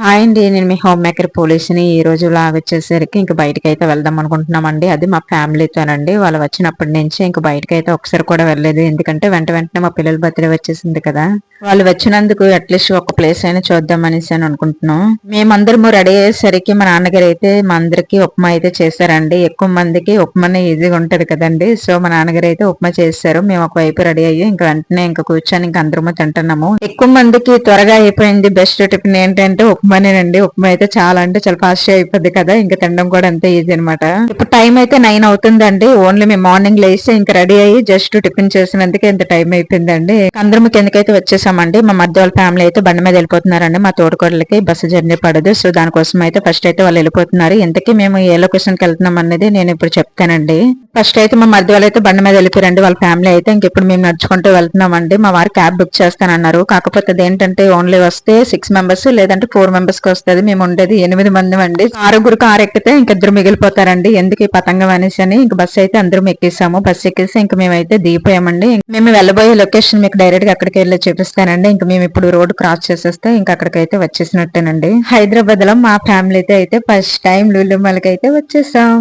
Hi అండి నేను మీ home maker పోలీస్ని. ఈ రోజు లాగా వచ్చేసరికి ఇంక బయటకి అయితే వెళ్దాం అనుకుంటున్నామండి. అది మా ఫ్యామిలీతోనండి. వాళ్ళు వచ్చినప్పటి నుంచి ఇంక బయటకి అయితే ఒకసారి కూడా వెళ్ళలేదు. ఎందుకంటే వెంట వెంటనే మా పిల్లల బర్త్డే వచ్చేసింది కదా. వాళ్ళు వచ్చినందుకు అట్లీస్ట్ ఒక ప్లేస్ అయినా చూద్దాం అనేసి అని అనుకుంటున్నాం. మేమందరము రెడీ అయ్యేసరికి మా నాన్నగారు అయితే మా అందరికి ఉప్మా అయితే చేశారండి. ఎక్కువ మందికి ఉప్మానే ఈజీగా ఉంటది కదండి. సో మా నాన్నగారు అయితే ఉప్మా చేశారు. మేము ఒకవైపు రెడీ అయ్యి ఇంకా వెంటనే ఇంకా కూర్చొని ఇంకా అందరము తింటున్నాము. ఎక్కువ మందికి త్వరగా అయిపోయింది. బెస్ట్ టిఫిన్ ఏంటంటే ఉప్మా ఉప్మానేనండి. ఉప్మా అయితే చాలా అంటే చాలా ఫాస్ట్ అయిపోద్ది కదా ఇంకా తినడం కూడా అంతే ఈజీ అనమాట ఇప్పుడు టైం అయితే నైన్ అవుతుందండి. ఓన్లీ మేము మార్నింగ్ లేస్తే ఇంకా రెడీ అయ్యి జస్ట్ టిఫిన్ చేసినందుకే ఇంత టైం అయిపోయిందండి. అందరం కిందకైతే వచ్చేసామండి మా మధ్య వాళ్ళ ఫ్యామిలీ అయితే బండి మీద వెళ్ళిపోతున్నారండి. మా తోడుకోడలకి బస్సు జర్నీ పడదు. సో దానికోసం అయితే ఫస్ట్ అయితే వాళ్ళు వెళ్ళిపోతున్నారు. ఇంతకీ మేము ఏ లొకేషన్కి వెళ్తున్నాం అనేది నేను ఇప్పుడు చెప్తానండి. ఫస్ట్ అయితే మా మధ్య వాళ్ళు అయితే బండి మీద వెళ్ళిపోయారండి. వాళ్ళ ఫ్యామిలీ అయితే ఇంకెప్పుడు మేము నడుచుకుంటూ వెళ్తున్నామండి. మా వారు క్యాబ్ బుక్ చేస్తానన్నారు. కాకపోతే అదేంటంటే ఓన్లీ వస్తే సిక్స్ మెంబర్స్ లేదంటే ఫోర్ మెంబర్స్కి వస్తుంది మేము ఉండేది ఎనిమిది మంది అండి. ఆరుగురు కారు ఎక్కితే ఇంకిద్దరు మిగిలిపోతారండి. ఎందుకు ఈ పతంగం అనేసి అని ఇంక బస్సు అయితే అందరం ఎక్కేసాము. బస్సు ఎక్కేసి ఇంక మేమైతే దిగిపోయామండి. మేము వెళ్ళబోయే లొకేషన్ మీకు డైరెక్ట్గా అక్కడికి వెళ్ళి చూపిస్తానండి. ఇంక మేము ఇప్పుడు రోడ్ క్రాస్ చేసేస్తే ఇంకా అక్కడికైతే వచ్చేసినట్టేనండి. హైదరాబాద్లో మా ఫ్యామిలీ అయితే ఫస్ట్ టైం లులుమలకి అయితే వచ్చేసాం.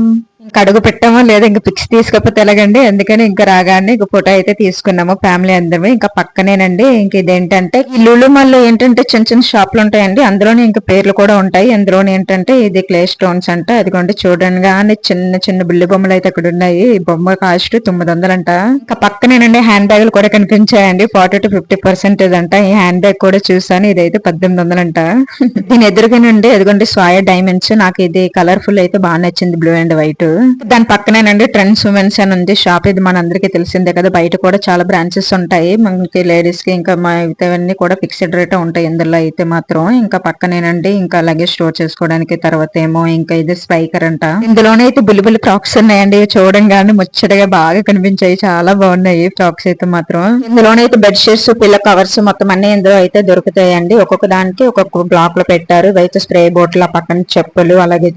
కడుగు పెట్టామో లేదా ఇంకా పిక్స్ తీసుకోకపోతే ఎలాగండి? అందుకని ఇంకా రాగానే ఇంక ఫోటో అయితే తీసుకున్నాము ఫ్యామిలీ అందరమే. ఇంకా పక్కనేనండి ఇంక ఇదేంటంటే ఈ లులు మల్లో ఏంటంటే చిన్న చిన్న షాపులు ఉంటాయండి అందులోనే ఇంకా పేర్లు కూడా ఉంటాయి. అందులోనే ఏంటంటే ఇది క్లే స్టోన్స్ అంట అదిగోండి చూడండి కానీ చిన్న చిన్న బిల్లు బొమ్మలు అయితే అక్కడ ఉన్నాయి. బొమ్మ కాస్ట్ తొమ్మిది వందలంట. ఇంకా పక్కనేనండి హ్యాండ్ బ్యాగులు కూడా కనిపించాయండి. ఫార్టీ టు ఫిఫ్టీ పర్సెంటేజ్ అంట. ఈ హ్యాండ్ బ్యాగ్ కూడా చూసాను ఇదైతే పద్దెనిమిది వందలంట. దీని ఎదురుగానండి అదిగోండి స్వాయ డైమండ్స్. నాకు ఇది కలర్ఫుల్ అయితే బాగా నచ్చింది బ్లూ అండ్ వైట్. దాని పక్కనేనండి ట్రెండ్స్ ఉమెన్స్ అని ఉంది షాప్ ఇది మన అందరికీ తెలిసిందే కదా బయట కూడా చాలా బ్రాంచెస్ ఉంటాయి. మనకి లేడీస్కి ఇంకా మా కూడా ఫిక్స్డ్ రేట్ ఉంటాయి ఇందులో అయితే మాత్రం. ఇంకా పక్కనేనండి ఇంకా అలాగే స్టోర్ చేసుకోవడానికి తర్వాత ఏమో ఇంకా ఇది స్పైకర్ అంట. ఇందులోనే అయితే బుల్లిబుల్లి ఫ్రాక్స్ ఉన్నాయండి. చూడంగానే ముచ్చటగా బాగా కనిపించాయి. చాలా బాగున్నాయి ఫ్రాక్స్ అయితే మాత్రం. ఇందులోనే అయితే బెడ్ షీట్స్ పిల్ల కవర్స్ మొత్తం అన్ని ఇందులో అయితే దొరుకుతాయండి. ఒక్కొక్క దానికి ఒక్కొక్క బ్లాక్లో పెట్టారు. అయితే స్ప్రే బోట్ల పక్కన చెప్పులు అలాగే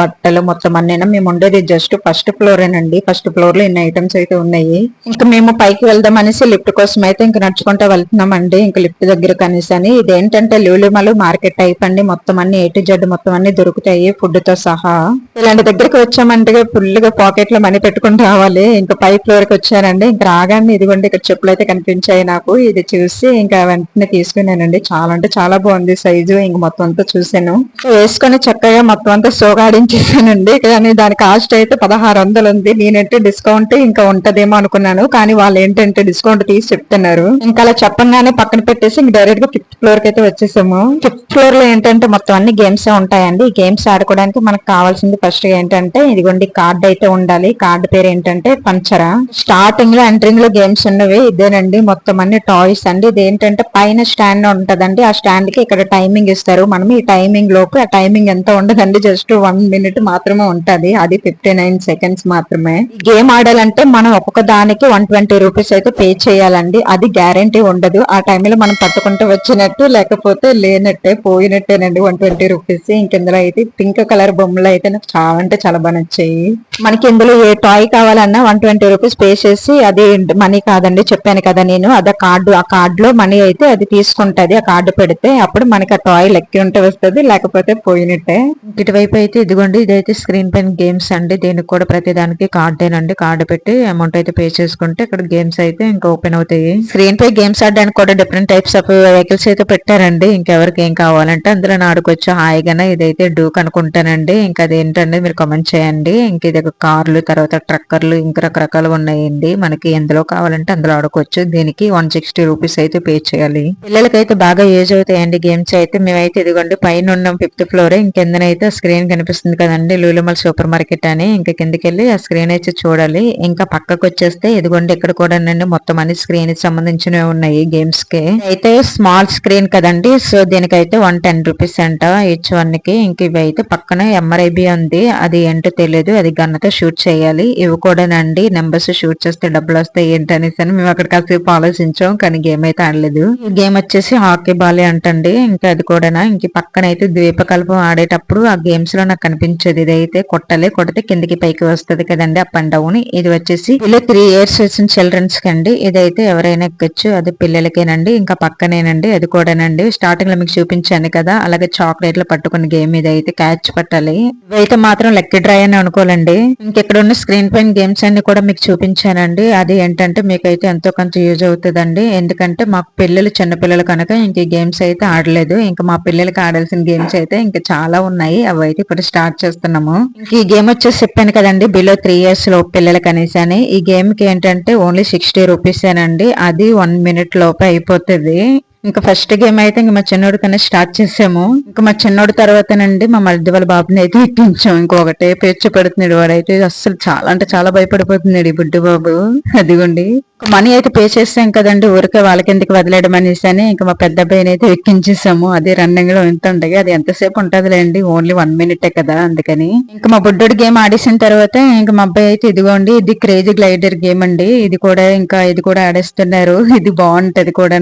బట్టలు మొత్తం అన్నీ మేము ఉండేది జస్ట్ ఫస్ట్ ఫ్లోర్ ఏనండి. ఫస్ట్ ఫ్లోర్లో ఇన్ని ఐటమ్స్ అయితే ఉన్నాయి. ఇంకా మేము పైకి వెళ్దాం అనేసి లిఫ్ట్ కోసం అయితే ఇంకా నడుచుకుంటా వెళ్తున్నాం అండి ఇంకా లిఫ్ట్ దగ్గర కనీసం అని. ఇదేంటంటే లూలిమలు మార్కెట్ టైప్ అండి. మొత్తం అన్ని ఏటు జెడ్ మొత్తం అన్ని దొరుకుతాయి ఫుడ్తో సహా. ఇలాంటి దగ్గరకు వచ్చామంటే ఫుల్గా పాకెట్లో మనీ పెట్టుకుని రావాలి. ఇంకా పై ఫ్లోర్కి వచ్చానండి. ఇంకా రాగానే ఇదిగోండి ఇక్కడ చెప్పులు అయితే కనిపించాయి నాకు. ఇది చూసి ఇంకా వెంటనే తీసుకున్నానండి. చాలా అంటే చాలా బాగుంది సైజు. ఇంక మొత్తం అంతా చూసాను వేసుకొని చక్కగా మొత్తం అంతా సోగాడించేసానండి. కానీ దాని కాస్ట్ అయితే పదహారు వందలు ఉంది. నేనంటే డిస్కౌంట్ ఇంకా ఉంటదేమో అనుకున్నాను. కానీ వాళ్ళు ఏంటంటే డిస్కౌంట్ తీసి చెప్తున్నారు. ఇంకా అలా చెప్పంగానే పక్కన పెట్టేసి ఇంక డైరెక్ట్గా ఫిఫ్త్ ఫ్లోర్కి అయితే వచ్చేసాము. ఫిఫ్త్ ఫ్లోర్లో ఏంటంటే మొత్తం అన్ని గేమ్స్ ఉంటాయండి. ఈ గేమ్స్ ఆడుకోవడానికి మనకు కావాల్సింది ఫస్ట్ ఏంటంటే ఇదిగోండి కార్డ్ అయితే ఉండాలి. కార్డ్ పేరు ఏంటంటే పంచరా. స్టార్టింగ్లో ఎంట్రింగ్లో గేమ్స్ ఉన్నవి ఇదేనండి. మొత్తం అన్ని టాయ్స్ అండి. ఇది ఏంటంటే పైన స్టాండ్ ఉంటదండి. ఆ స్టాండ్కి ఇక్కడ టైమింగ్ ఇస్తారు. మనం ఈ టైమింగ్ లోపు ఆ టైమింగ్ ఎంత ఉండదండి? జస్ట్ వన్ మినిట్ మాత్రమే ఉంటది. అది ఫిఫ్టీ నైన్ సెకండ్స్ మాత్రమే. గేమ్ ఆడాలంటే మనం ఒక్కొక్క దానికి వన్ ట్వంటీ రూపీస్ అయితే పే చేయాలండి. అది గ్యారంటీ ఉండదు. ఆ టైంలో మనం పట్టుకుంటూ వచ్చినట్టు లేకపోతే లేనట్టే పోయినట్టేనండి వన్ ట్వంటీ రూపీస్. ఇంకెందులో అయితే పింక్ కలర్ బొమ్మలు అయితే నాకు చాలా అంటే చాలా బాగా నచ్చాయి. మనకి ఇందులో ఏ టాయ్ కావాలన్నా వన్ ట్వంటీ రూపీస్ పే చేసి అది మనీ కాదండి. చెప్పాను కదా నేను. అదే కార్డు ఆ కార్డు లో మనీ అయితే అది తీసుకుంటది. ఆ కార్డు పెడితే అప్పుడు మనకి ఆ టాయ్ లెక్కి ఉంటే వస్తుంది లేకపోతే పోయినట్టే. ఇటువైపు అయితే ఇదిగోండి. ఇదైతే స్క్రీన్ పైన గేమ్స్ అండి. దీనికి కూడా ప్రతి దానికి కార్డేనండి కార్డు పెట్టి అమౌంట్ అయితే పే చేసుకుంటే ఇక్కడ గేమ్స్ అయితే ఇంకా ఓపెన్ అవుతాయి. స్క్రీన్ పై గేమ్స్ ఆడడానికి కూడా డిఫరెంట్ టైప్స్ ఆఫ్ వెహికల్స్ అయితే పెట్టారండి. ఇంకెవరికి ఏం కావాలంటే అందులో ఆడుకోవచ్చు. హాయిగానే ఇదైతే డూక్ అనుకుంటానండి. ఇంకా అదేంటండి మీరు కామెంట్ చేయండి. ఇంక ఇది కార్లు తర్వాత ట్రక్కర్లు ఇంకా రకరకాలు ఉన్నాయండి. మనకి ఎందులో కావాలంటే అందులో ఆడుకోవచ్చు. దీనికి వన్ సిక్స్టీ రూపీస్ అయితే పే చేయాలి. పిల్లలకైతే బాగా యూజ్ అవుతాయండి గేమ్స్ అయితే. మేమైతే ఇదిగోండి పైన ఉన్నాం ఫిఫ్త్ ఫ్లోర్ ఇంకెందనైతే స్క్రీన్ కనిపిస్తుంది కదండి. లూలుమల్ సూపర్ మార్కెట్ అని ఇంకా కిందకి వెళ్ళి ఆ స్క్రీన్ అయితే చూడాలి. ఇంకా పక్కకు వచ్చేస్తే ఇదిగోండి ఇక్కడ కూడా మొత్తం అన్ని స్క్రీన్ సంబంధించినవి ఉన్నాయి గేమ్స్కి. అయితే స్మాల్ స్క్రీన్ కదండి. సో దీనికైతే వన్ టెన్ రూపీస్ అంట ఈచ్ వన్కి ఇంక ఇవి అయితే పక్కన ఎంఆర్ఐబి ఉంది. అది ఏంటో తెలియదు అది గన్నతో షూట్ చేయాలి. ఇవి కూడానండి నెంబర్స్ షూట్ చేస్తే డబ్బులు వస్తాయి ఏంటనేసి అని మేము అక్కడ కాసేపు ఆలోచించాం. కానీ గేమ్ అయితే ఆడలేదు. గేమ్ వచ్చేసి హాకీ బాలే అంటండి. ఇంకా అది కూడా ఇంక పక్కన అయితే ద్వీపకల్పం ఆడేటప్పుడు ఆ గేమ్స్లో నాకు కనిపించేది ఇదైతే కొట్టాలి. కొడితే కిందకి పైకి వస్తుంది కదండి అప్ అండ్ డౌన్ ఇది వచ్చేసి ఇలా త్రీ ఇయర్స్ వచ్చిన చిల్డ్రన్స్ కండి ఇదైతే ఎవరైనా ఎక్కొచ్చు అది పిల్లలకేనండి ఇంకా పక్కనేనండి అది కూడానండి. స్టార్టింగ్లో మీకు చూపించాను కదా అలాగే చాక్లెట్లు పట్టుకున్న గేమ్ ఇదైతే క్యాచ్ పట్టాలి. ఇవైతే మాత్రం లెక్క డ్రై అని అనుకోవాలండి. ఇంకెక్కడ ఉన్న స్క్రీన్ పైన గేమ్స్ అన్ని కూడా మీకు చూపించానండి. అది ఏంటంటే మీకైతే ఎంతో కొంత యూజ్ అవుతుందండి. ఎందుకంటే మాకు పిల్లలు చిన్న పిల్లలు కనుక ఇంక గేమ్స్ అయితే ఆడలేదు. ఇంకా మా పిల్లలకి ఆడాల్సిన గేమ్స్ అయితే ఇంకా చాలా ఉన్నాయి. అవి అయితే ఇప్పుడు స్టార్ట్ చేస్తున్నాము. ఈ గేమ్ వచ్చేసి చెప్పాను కదండి బిలో త్రీ ఇయర్స్లో పిల్లలకి అనేసి అని ఈ గేమ్కి ఏంటంటే ఓన్లీ సిక్స్టీ రూపీసేనండి అది వన్ మినిట్ లోపే అయిపోతుంది. ఇంకా ఫస్ట్ గేమ్ అయితే ఇంకా మా చిన్నోడి కన్నా స్టార్ట్ చేసాము. ఇంకా మా చిన్నోడి తర్వాతనండి మా మరిది వాళ్ళ బాబుని అయితే ఎక్కించాం. ఇంకొకటే పేర్చి పెడుతున్నాడు వాడైతే అసలు చాలా అంటే చాలా భయపడిపోతున్నాడు ఈ బుడ్డి బాబు. అదిగోండి. మనీ అయితే పే చేసాం కదండి ఊరికే వాళ్ళకి ఎందుకు వదిలేయడం అనేసి అని ఇంకా మా పెద్ద అబ్బాయిని అయితే ఎక్కించేసాము. అది రన్నింగ్లో ఎంత ఉండగా అది ఎంతసేపు ఉంటదిలేండి ఓన్లీ వన్ మినిటే కదా అందుకని. ఇంకా మా బుడ్డోడు గేమ్ ఆడేసిన తర్వాత ఇంకా మా అబ్బాయి అయితే ఇదిగోండి ఇది క్రేజీ గ్లైడర్ గేమ్ అండి. ఇది కూడా ఇంకా ఇది కూడా ఆడేస్తున్నారు. ఇది బాగుంటది కూడా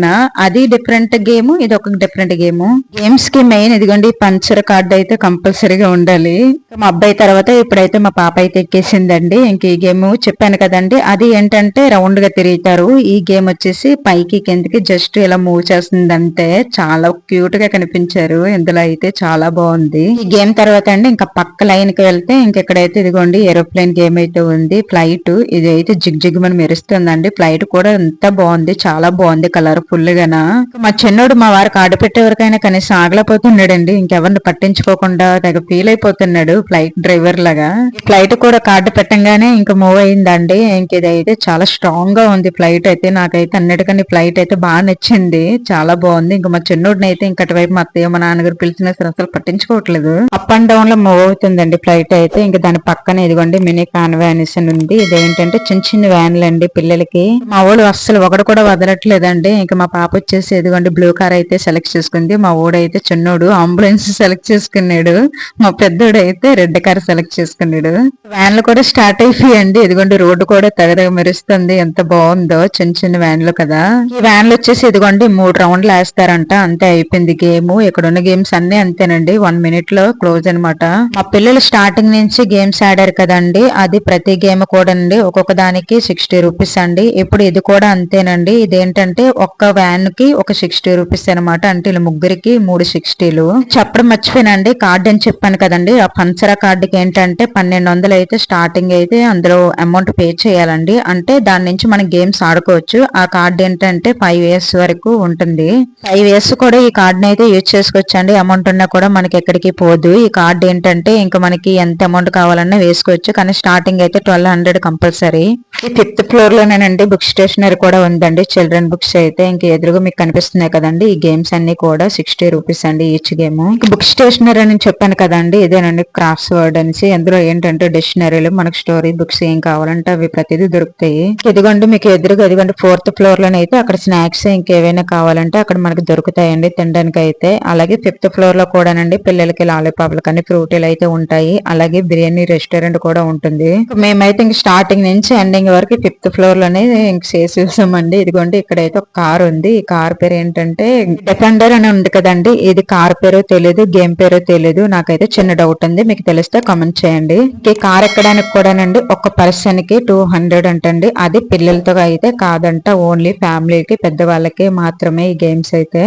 అది డిఫరెంట్ గేమ్ ఇది ఒక డిఫరెంట్ గేమ్ గేమ్స్కి మెయిన్ ఇదిగోండి పంచర్ కార్డ్ అయితే కంపల్సరీగా ఉండాలి. మా అబ్బాయి తర్వాత ఇప్పుడైతే మా పాప అయితే ఎక్కేసిందండి. ఇంక ఈ గేమ్ చెప్పాను కదండి అది ఏంటంటే రౌండ్గా తిరుగుతారు. ఈ గేమ్ వచ్చేసి పైకి కిందకి జస్ట్ ఇలా మూవ్ చేస్తుందంటే చాలా క్యూట్గా కనిపించారు. ఇందులో అయితే చాలా బాగుంది. ఈ గేమ్ తర్వాత అండి ఇంకా పక్క లైన్కి వెళ్తే ఇంకెక్కడైతే ఇదిగోండి ఏరోప్లేన్ గేమ్ అయితే ఉంది. ఫ్లైట్ ఇది అయితే జిగ్ జిగ్ మనం మెరుస్తుందండి. ఫ్లైట్ కూడా ఎంత బాగుంది చాలా బాగుంది కలర్ఫుల్ గానా. మా చిన్నోడు మా వారికి ఆడ పెట్టేవరకైనా కనీసం ఆగలేకపోతున్నాడండి. ఇంకెవరిని పట్టించుకోకుండా తెగ ఫీల్ అయిపోతున్నాడు ఫ్లైట్ డ్రైవర్ లాగా. ఫ్లైట్ కూడా కార్డు పెట్టంగానే ఇంకా మూవ్ అయిందండి. ఇంక ఇదైతే చాలా స్ట్రాంగ్గా ఉంది ఫ్లైట్ అయితే. నాకైతే అన్నిటికన్నా ఫ్లైట్ అయితే బాగా నచ్చింది. చాలా బాగుంది. ఇంకా మా చిన్నోడిని అయితే ఇంకటి వైపు మా అత్తయ్య మా నాన్నగారు పిలిచిన సరే అసలు పట్టించుకోవట్లేదు. అప్ అండ్ డౌన్లో మూవ్ అవుతుందండి ఫ్లైట్ అయితే. ఇంకా దాని పక్కన ఇదిగోండి మినీ కాన్వానిస్ అని ఉంది. ఇదేంటంటే చిన్న చిన్న వ్యాన్లు అండి పిల్లలకి. మా వాళ్ళు అస్సలు ఒకటి కూడా వదలట్లేదండి. ఇంకా మా పాప వచ్చేసి ఇదిగోండి బ్లూ కార్ అయితే సెలెక్ట్ చేసుకుంది. మా ఓడైతే చిన్నోడు అంబులెన్స్ సెలెక్ట్ చేసుకున్నాడు. మా పెద్దోడు అయితే రెడ్ కార్ సెలెక్ట్ చేసుకున్నాడు వ్యాన్లు కూడా స్టార్ట్ అయిపోయాయండి. ఇదిగోండి రోడ్డు కూడా తగదగ మెరుస్తుంది ఎంత బాగుందో చిన్న చిన్న వ్యాన్లు కదా. ఈ వ్యాన్లు వచ్చేసి ఇదిగోండి మూడు రౌండ్లు వేస్తారంట. అంతే అయిపోయింది గేమ్. ఇక్కడ ఉన్న గేమ్స్ అన్ని అంతేనండి. వన్ మినిట్లో క్లోజ్ అనమాట మా పిల్లలు స్టార్టింగ్ నుంచి గేమ్స్ ఆడారు కదండి. అది ప్రతి గేమ్ కూడా అండి ఒక్కొక్క దానికి సిక్స్టీ రూపీస్ అండి. ఇప్పుడు ఇది కూడా అంతేనండి. ఇదేంటంటే ఒక్క వ్యాన్కి ఒక సిక్స్టీ రూపీస్ అనమాట అంటే ఇలా ముగ్గురికి మూడు సిక్స్టీలు చెప్పడం మర్చిపోయినండి కార్డ్ అని చెప్పాను కదండి. ఆ పంచరా కార్డుకి ఏంటంటే పన్నెండు వందలు అయితే స్టార్టింగ్ అయితే అందులో అమౌంట్ పే చేయాలండి. అంటే దాని నుంచి మనం గేమ్స్ ఆడుకోవచ్చు. ఆ కార్డు ఏంటంటే ఫైవ్ ఇయర్స్ వరకు ఉంటుంది. ఫైవ్ ఇయర్స్ కూడా ఈ కార్డుని అయితే యూజ్ చేసుకోవచ్చు అండి అమౌంట్ ఉన్నా కూడా మనకి ఎక్కడికి పోదు. ఈ కార్డ్ ఏంటంటే ఇంకా మనకి ఎంత అమౌంట్ కావాలన్నా వేసుకోవచ్చు. కానీ స్టార్టింగ్ అయితే ట్వెల్వ్ హండ్రెడ్ కంపల్సరీ ఈ ఫిఫ్త్ ఫ్లోర్ లోనేనండి బుక్ స్టేషనరీ కూడా ఉందండి. చిల్డ్రన్ బుక్స్ అయితే ఇంక ఎదురుగా మీకు కనిపిస్తుంది. వస్తున్నాయి కదండి. ఈ గేమ్స్ అన్ని కూడా సిక్స్టీ రూపీస్ అండి ఈచ్ గేమ్ బుక్ స్టేషనరీ అని చెప్పాను కదండి. ఇదేనండి క్రాఫ్ట్స్ వర్డ్ అనేసి. అందులో ఏంటంటే డిక్షనరీలు మనకు స్టోరీ బుక్స్ ఏం కావాలంటే అవి ప్రతిదీ దొరుకుతాయి. ఇదిగోండి మీకు ఎదురుగా ఇదిగోండి ఫోర్త్ ఫ్లోర్లోనే అయితే అక్కడ స్నాక్స్ ఇంకేవైనా కావాలంటే అక్కడ మనకి దొరుకుతాయండి తినడానికి అయితే అలాగే ఫిఫ్త్ ఫ్లోర్లో కూడానండి పిల్లలకి లాలీపాప్లు కానీ ఫ్రూటీలు అయితే ఉంటాయి. అలాగే బిర్యానీ రెస్టారెంట్ కూడా ఉంటుంది. మేమైతే ఇంక స్టార్టింగ్ నుంచి ఎండింగ్ వరకు ఫిఫ్త్ ఫ్లోర్లోనే ఇంక చేసి చూసామండి ఇదిగోండి ఇక్కడైతే ఒక కార్ ఉంది ఈ కార్ పేరు ఏంటంటే డిఫెండర్ అని ఉంది కదండి. ఇది కార్ పేరో తెలియదు గేమ్ పేరో తెలియదు నాకైతే చిన్న డౌట్ ఉంది. మీకు తెలిస్తే కామెంట్ చేయండి. కార్ ఎక్కడానికి కూడానండి ఒక పర్సన్కి టూ హండ్రెడ్ అంటండి. అది పిల్లలతో అయితే కాదంట. ఓన్లీ ఫ్యామిలీకి పెద్దవాళ్ళకి మాత్రమే ఈ గేమ్స్ అయితే.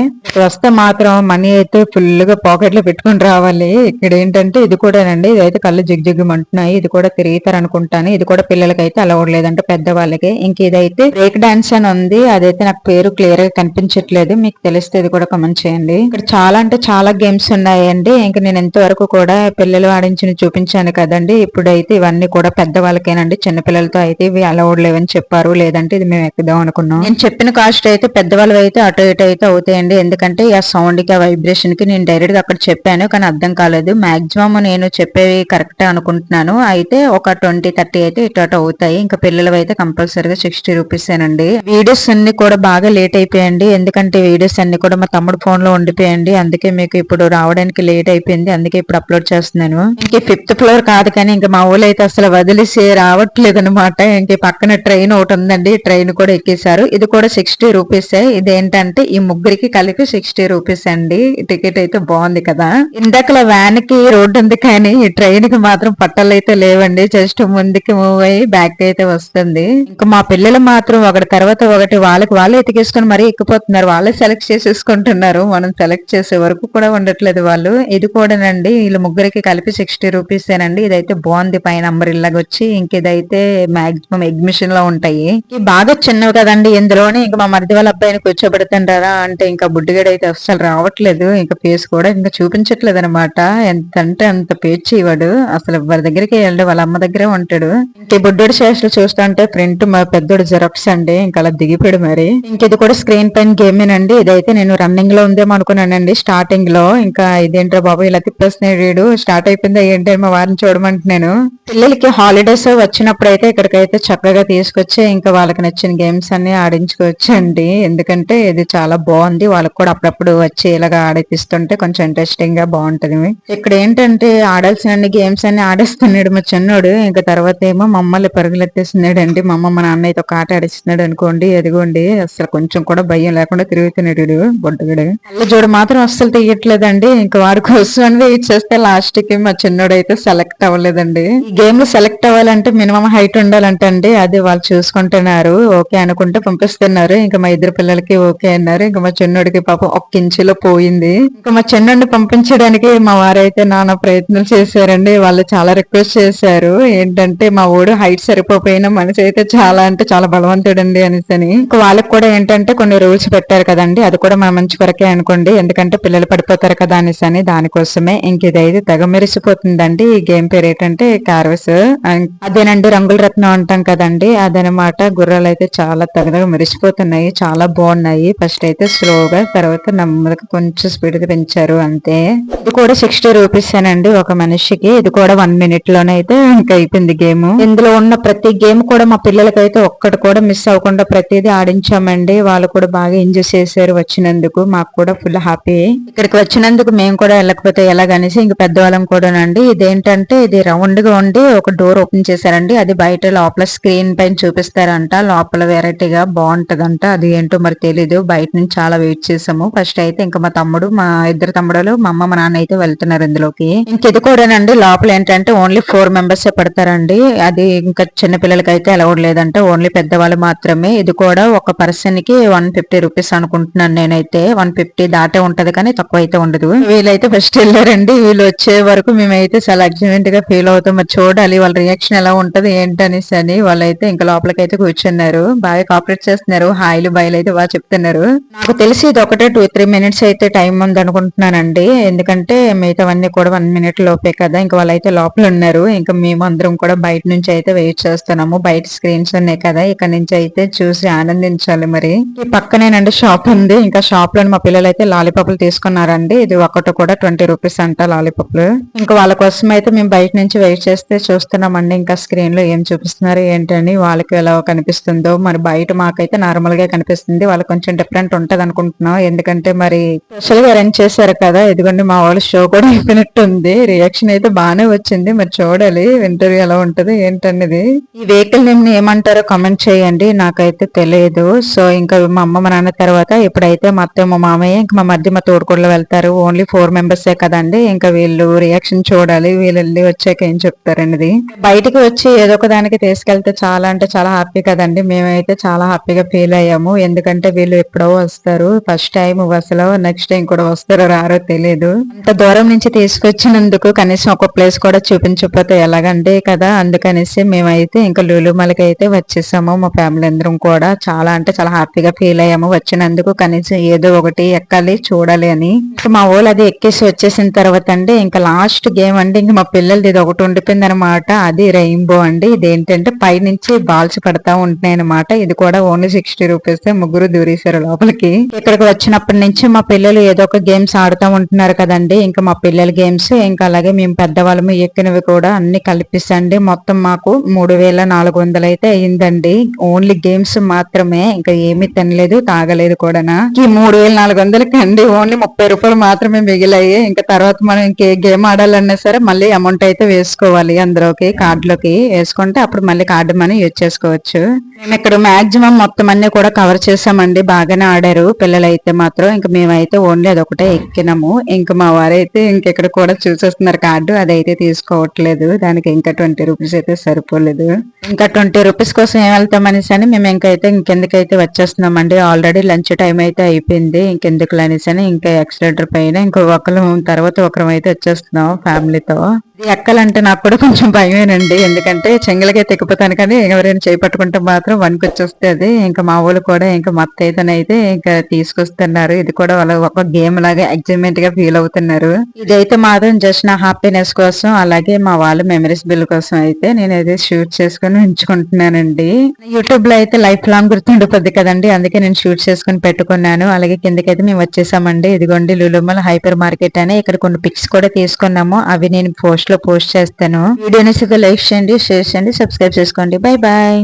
వస్తే మాత్రం మనీ అయితే ఫుల్గా పాకెట్లో పెట్టుకుని రావాలి. ఇక్కడ ఏంటంటే ఇది కూడానండి ఇదైతే కళ్ళు జిగ్జిగ్గుమంటున్నాయి ఇది కూడా తిరుగుతారు అనుకుంటాను ఇది కూడా పిల్లలకి అయితే అలవడలేదంటే పెద్దవాళ్ళకి. ఇంక ఇదైతే బ్రేక్ డాన్స్ అని ఉంది. అదైతే నాకు పేరు క్లియర్గా కనిపించట్లేదు. మీకు తెలిస్తే కూడా కమెంట్ చేయండి. ఇక్కడ చాలా అంటే చాలా గేమ్స్ ఉన్నాయండి. ఇంకా నేను ఎంతవరకు కూడా పిల్లలు ఆడించిన చూపించాను కదండి. ఇప్పుడైతే ఇవన్నీ కూడా పెద్దవాళ్ళకేనండి. చిన్న పిల్లలతో అయితే ఇవి అలౌడ్ లేవని చెప్పారు. లేదంటే ఇది మేము ఎక్కుదాం అనుకున్నాం. నేను చెప్పిన కాస్ట్ అయితే పెద్దవాళ్ళు అయితే అటు ఇటు అయితే అవుతాయండి. ఎందుకంటే ఆ సౌండ్కి ఆ వైబ్రేషన్కి నేను డైరెక్ట్గా అక్కడ చెప్పాను. కానీ అర్థం కాలేదు. మాక్సిమం నేను చెప్పేవి కరెక్ట్ అనుకుంటున్నాను. అయితే ఒక ట్వంటీ థర్టీ అయితే ఇటు అటు అవుతాయి. ఇంకా పిల్లలు అయితే కంపల్సరీగా సిక్స్టీ రూపీస్ అండి వీడియోస్ అన్ని కూడా బాగా లేట్ అయిపోయాయండి. ఎందుకంటే ఎందుకంటే వీడియోస్ అన్ని కూడా మా తమ్ముడు ఫోన్లో ఉండిపోయండి. అందుకే మీకు ఇప్పుడు రావడానికి లేట్ అయిపోయింది. అందుకే ఇప్పుడు అప్లోడ్ చేస్తున్నాను. ఇంకే ఫిఫ్త్ ఫ్లోర్ కాదు కానీ ఇంకా మా ఊళ్ళో అయితే అసలు వదిలేసి రావట్లేదు అనమాట ఇంక పక్కన ట్రైన్ ఒకటి ఉందండి. ట్రైన్ కూడా ఎక్కేశారు. ఇది కూడా సిక్స్టీ రూపీస్. ఇదేంటంటే ఈ ముగ్గురికి కలిపి సిక్స్టీ రూపీస్ అండి. టికెట్ అయితే బాగుంది కదా. ఇందాకల వ్యాన్కి రోడ్డు ఉంది కానీ ఈ ట్రైన్కి మాత్రం పట్టాలు అయితే లేవండి. జస్ట్ ముందుకి మూవ్ అయ్యి బ్యాక్ అయితే వస్తుంది. ఇంకా మా పిల్లలు మాత్రం ఒకటి తర్వాత ఒకటి వాళ్ళకి వాళ్ళు ఎతికేసుకొని మరీ ఎక్కిపోతున్నారు. వాళ్ళే సెలెక్ట్ చేసేసుకుంటున్నారు. మనం సెలెక్ట్ చేసే వరకు కూడా ఉండట్లేదు వాళ్ళు. ఇది కూడానండి వీళ్ళు ముగ్గురికి కలిపి సిక్స్టీ రూపీసేనండి ఇదైతే బాగుంది. పైన నంబర్ ఇలాగ వచ్చి ఇంక ఇదైతే మాక్సిమం ఎగ్మిషన్లో ఉంటాయి. ఇవి బాగా చిన్నవి కదండి. ఇందులోనే ఇంకా మా మరిది వాళ్ళ అబ్బాయిని కూర్చోబెడుతుంటారా అంటే ఇంకా బుడ్డిగడ అయితే అసలు రావట్లేదు. ఇంకా ఫేస్ కూడా ఇంకా చూపించట్లేదు అనమాట ఎంత అంటే అంత పేర్చి ఇవాడు అసలు ఎవరి దగ్గరికి వెళ్ళడు. వాళ్ళ అమ్మ దగ్గరే ఉంటాడు. ఇంక ఈ బుడ్డోడి చేష్టలు చూస్తుంటే ప్రింట్ మా పెద్దోడు జెరాక్స్ అండి. ఇంకా అలా దిగిపోయాడు మరి. ఇంక ఇది కూడా స్క్రీన్ పైన రమ్మేనండి ఇదైతే నేను రన్నింగ్లో ఉందేమో అనుకున్నానండి. స్టార్టింగ్లో. ఇంకా ఇదేంట్రా బాబు? ఇలా తిప్పేస్తున్నాడు. వీడు స్టార్ట్ అయిపోయింది ఏంటి మా వారిని చూడమంటున్నాను. పిల్లలకి హాలిడేస్ వచ్చినప్పుడు అయితే ఇక్కడికైతే చక్కగా తీసుకొచ్చి ఇంకా వాళ్ళకి నచ్చిన గేమ్స్ అన్ని ఆడించుకోవచ్చు అండి ఎందుకంటే ఇది చాలా బాగుంది. వాళ్ళకి కూడా అప్పుడప్పుడు వచ్చి ఇలాగా ఆడిపిస్తుంటే కొంచెం ఇంట్రెస్టింగ్గా బాగుంటది. ఇక్కడ ఏంటంటే ఆడాల్సిన గేమ్స్ అన్ని ఆడేస్తున్నాడు మా చిన్నోడు. ఇంకా తర్వాత ఏమో మమ్మల్ని పరుగులెత్తేస్తున్నాడు అండి మా అమ్మ మా నాన్న అయితే ఒక ఆట ఆడిస్తున్నాడు అనుకోండి ఎదిగోండి అసలు కొంచెం కూడా భయం లేకుండా తిరుగుతున్నట్టు బొడ్డగడు. జోడు మాత్రం అస్సలు తీయట్లేదండి. ఇంకా వాడి కోసం వెయిట్ చేస్తే లాస్ట్కి మా చిన్నోడు అయితే సెలెక్ట్ అవ్వలేదండి. ఈ గేమ్లో సెలెక్ట్ అవ్వాలంటే మినిమం హైట్ ఉండాలంటే అండి అది వాళ్ళు చూసుకుంటున్నారు. ఓకే అనుకుంటే పంపిస్తున్నారు. ఇంకా మా ఇద్దరు పిల్లలకి ఓకే అన్నారు. ఇంకా మా చిన్నోడికి పాపం ఒక్క ఇంచులో పోయింది. ఇంకా మా చిన్నోడిని పంపించడానికి మా వారైతే నానా ప్రయత్నాలు చేశారండి. వాళ్ళు చాలా రిక్వెస్ట్ చేశారు. ఏంటంటే మా ఊడు హైట్ సరిపోయినా మనిషి అయితే చాలా అంటే చాలా బలవంతుడండి అనేసి అని ఇంకా వాళ్ళకి కూడా ఏంటంటే కొన్ని రూల్స్ పెట్టారు. కదండి అది కూడా మన మంచి కొరకే అనుకోండి. ఎందుకంటే పిల్లలు పడిపోతారు కదా అనేసి అని దానికోసమే ఇంక ఇదైతే తెగ మెరిసిపోతుందండి. ఈ గేమ్ పేరు ఏంటంటే కార్వస్ అదేనండి రంగుల రత్నం అంటాం కదండి. అదనమాట. గుర్రాలు అయితే చాలా తగదగ మెరిసిపోతున్నాయి. చాలా బాగున్నాయి. ఫస్ట్ అయితే స్లోగా తర్వాత నెమ్మదిగా కొంచెం స్పీడ్ పెంచారు. అంతే. ఇది కూడా సిక్స్టీ రూపీస్ అండి ఒక మనిషికి. ఇది కూడా వన్ మినిట్లోనే అయితే ఇంకా అయిపోయింది గేమ్. ఇందులో ఉన్న ప్రతి గేమ్ కూడా మా పిల్లలకైతే ఒక్కటి కూడా మిస్ అవ్వకుండా ప్రతిదీ ఆడించామండి. వాళ్ళు కూడా బాగా ఎంజాయ్ చేశారు వచ్చినందుకు మాకు కూడా ఫుల్ హ్యాపీ ఇక్కడికి వచ్చినందుకు మేము కూడా వెళ్ళకపోతే ఎలాగనేసి ఇంక పెద్దవాళ్ళం కూడానండి. ఇదేంటంటే ఇది రౌండ్గా ఉండి ఒక డోర్ ఓపెన్ చేశారండి. అది బయట లోపల స్క్రీన్ పైన చూపిస్తారంట. లోపల వెరైటీగా బాగుంటదంట. అది ఏంటో మరి తెలీదు. బయట నుంచి చాలా వెయిట్ చేసాము ఫస్ట్ అయితే ఇంకా మా తమ్ముడు మా ఇద్దరు తమ్ముడు మా అమ్మ మా నాన్న అయితే వెళ్తున్నారు ఇందులోకి. ఇంక ఇది కూడానండి లోపల ఏంటంటే ఓన్లీ ఫోర్ మెంబర్స్ పడతారండి. అది ఇంకా చిన్న పిల్లలకి అయితే అలౌడ్ లేదంటే. ఓన్లీ పెద్దవాళ్ళు మాత్రమే. ఇది కూడా ఒక పర్సన్కి వన్ ఫిఫ్టీ రూపీస్ అనుకుంటున్నాను నేనైతే. వన్ ఫిఫ్టీ దాటే ఉంటది కానీ తక్కువ అయితే ఉండదు. వీళ్ళైతే ఫస్ట్ వెళ్ళారండి. వీళ్ళు వచ్చే వరకు మేమైతే చాలా ఎక్సైట్మెంట్గా ఫీల్ అవుతాం. మరి చూడాలి వాళ్ళ రియాక్షన్ ఎలా ఉంటది ఏంటనేసి అని. వాళ్ళైతే ఇంకా లోపలికి అయితే కూర్చున్నారు. బాగా కాపరేట్ చేస్తున్నారు. హాయిలు బాయిలు అయితే బాగా చెప్తున్నారు. నాకు తెలిసి ఇది ఒకటే టూ త్రీ మినిట్స్ అయితే టైం ఉంది అనుకుంటున్నానండి. ఎందుకంటే మిగతావన్నీ కూడా వన్ మినిట్ లోపే కదా. ఇంకా వాళ్ళైతే లోపల ఉన్నారు. ఇంకా మేము అందరం కూడా బయట నుంచి అయితే వెయిట్ చేస్తున్నాము. బయట స్క్రీన్స్ ఉన్నాయి కదా. ఇక్కడ నుంచి అయితే చూసి ఆనందించాలి మరి. పక్కనేనండి షాప్ ఉంది. ఇంకా షాప్లో మా పిల్లలు అయితే లాలీపాప్లు తీసుకున్నారండి. ఇది ఒకటి కూడా ట్వంటీ రూపీస్ అంట లాలీపాప్లు. ఇంకా వాళ్ళ కోసం అయితే మేము బయట నుంచి వెయిట్ చేస్తే చూస్తున్నామండి. ఇంకా స్క్రీన్లో ఏం చూపిస్తున్నారు ఏంటని వాళ్ళకి ఎలా కనిపిస్తుందో. మరి బయట మాకైతే నార్మల్గా కనిపిస్తుంది. వాళ్ళకి కొంచెం డిఫరెంట్ ఉంటది అనుకుంటున్నాం. ఎందుకంటే మరి స్పెషల్గా అరేంజ్ చేశారు కదా. ఎందుకంటే మా వాళ్ళ షో కూడా అయిపోయినట్టు ఉంది రియాక్షన్ అయితే బాగానే వచ్చింది. మరి చూడాలి ఇంటర్వ్యూ ఎలా ఉంటది ఏంటనేది. ఈ వెహికల్ నేమ్ ఏమంటారో కామెంట్ చేయండి. నాకైతే తెలియదు సో ఇంకా మా అమ్మ మా నాన్న తర్వాత ఇప్పుడైతే మా అత్త మా మామయ్య ఇంకా మా మధ్య మా తోడుకోళ్ళు వెళ్తారు ఓన్లీ ఫోర్ మెంబర్సే కదండి ఇంకా వీళ్ళు రియాక్షన్ చూడాలి వీళ్ళు వెళ్ళి వచ్చాక ఏం చెప్తారండి బయటికి వచ్చి ఏదో ఒక దానికి తీసుకెళ్తే చాలా అంటే చాలా హ్యాపీ కదండి. మేమైతే చాలా హ్యాపీగా ఫీల్ అయ్యాము. ఎందుకంటే వీళ్ళు ఎప్పుడో వస్తారు. ఫస్ట్ టైం అసలు నెక్స్ట్ టైం కూడా వస్తారో రారో తెలియదు అంత దూరం నుంచి తీసుకొచ్చినందుకు కనీసం ఒక ప్లేస్ కూడా చూపించకపోతే ఎలాగంటే కదా అందుకనేసి మేమైతే ఇంకా లులుమలకి అయితే వచ్చేసాము. మా ఫ్యామిలీ అందరం కూడా చాలా అంటే చాలా హ్యాపీగా ఫీల్ అయ్యాము. వచ్చిన వచ్చినందుకు కనీసం ఏదో ఒకటి ఎక్కాలి చూడాలి అని. మా ఊళ్ళు అది ఎక్కేసి వచ్చేసిన తర్వాత అండి ఇంకా లాస్ట్ గేమ్ అండి ఇంకా మా పిల్లలది ఇది ఒకటి ఉండిపోయింది అనమాట అది రెయిన్బో అండి. ఇదేంటంటే ఏంటంటే పైనుంచి బాల్స్ పడతా ఉంటున్నాయి అనమాట ఇది కూడా ఓన్లీ సిక్స్టీ రూపీస్ ముగ్గురు దూరేశారు లోపలికి. ఇక్కడికి వచ్చినప్పటి నుంచి మా పిల్లలు ఏదో ఒక గేమ్స్ ఆడుతూ ఉంటున్నారు కదండి. ఇంకా మా పిల్లల గేమ్స్ ఇంకా అలాగే మేము పెద్దవాళ్ళము ఎక్కినవి కూడా అన్ని కల్పిస్తండి మొత్తం మాకు మూడు వేల నాలుగు వందలు అయితే అయిందండి. ఓన్లీ గేమ్స్ మాత్రమే ఇంకా ఏమీ తినలేదు తాగలేదు. రాలేదు కూడా ఈ మూడు వేల నాలుగు వందలకి అండి ఓన్లీ ముప్పై రూపాయలు మాత్రమే మిగిలాయి. ఇంకా తర్వాత మనం ఇంకే గేమ్ ఆడాలన్నా సరే మళ్ళీ అమౌంట్ అయితే వేసుకోవాలి అందులోకి కార్డులోకి. వేసుకుంటే అప్పుడు మళ్ళీ కార్డు మనం యూజ్ చేసుకోవచ్చు. మేము ఇక్కడ మాక్సిమం మొత్తం అన్ని కూడా కవర్ చేసామండి బాగానే ఆడారు పిల్లలు అయితే మాత్రం. ఇంకా మేమైతే ఓన్లీ అదొకటే ఎక్కినాము. ఇంకా మా వారైతే ఇంకెక్కడ కూడా చూసేస్తున్నారు కార్డు అదైతే తీసుకోవట్లేదు. దానికి ఇంకా ట్వంటీ రూపీస్ అయితే సరిపోలేదు. ఇంకా ట్వంటీ రూపీస్ కోసం ఏం వెళ్తాం అనేసి అని మేము ఇంకైతే ఇంకెందుకైతే వచ్చేస్తున్నామండి. ఆల్రెడీ లంచ్ టైం అయితే అయిపోయింది. ఇంకెందుకు అనేసి ఇంకా ఎక్సలేటర్ పైన ఇంకో ఒకరు తర్వాత ఒకరం అయితే వచ్చేస్తున్నాం ఫ్యామిలీతో. ఇది ఎక్కాలంటే నాకు కూడా కొంచెం భయమేనండి. ఎందుకంటే చెంగలకైతే ఎక్కిపోతాను కానీ ఎవరైనా చేపట్టుకుంటే మాత్రం వనికి అది ఇంకా మా ఊళ్ళు కూడా ఇంకా మొత్తం అయితే ఇంకా తీసుకొస్తున్నారు. ఇది కూడా వాళ్ళ ఒక గేమ్ లాగా ఎగ్జైట్మెంట్గా ఫీల్ అవుతున్నారు. ఇదైతే మాత్రం జస్ట్ నా హ్యాపీనెస్ కోసం అలాగే మా వాళ్ళ మెమరీస్ బిల్ కోసం అయితే నేను అయితే షూట్ చేసుకుని ఉంచుకుంటున్నానండి. యూట్యూబ్లో అయితే లైఫ్ లాంగ్ గుర్తుండిపోద్ది కదండి. అందుకే నేను షూట్ చేసుకుని పెట్టుకున్నాను. అలాగే కిందకైతే మేము వచ్చేసామండి. ఇదిగోండి లులుమల్ హైపర్ మార్కెట్ అని ఇక్కడ కొన్ని పిక్స్ కూడా తీసుకున్నాము. అవి నేను పోస్ట్ లో పోస్ట్ చేస్తాను. వీడియోని లైక్ చేయండి షేర్ చేయండి సబ్స్క్రైబ్ చేసుకోండి. Bye bye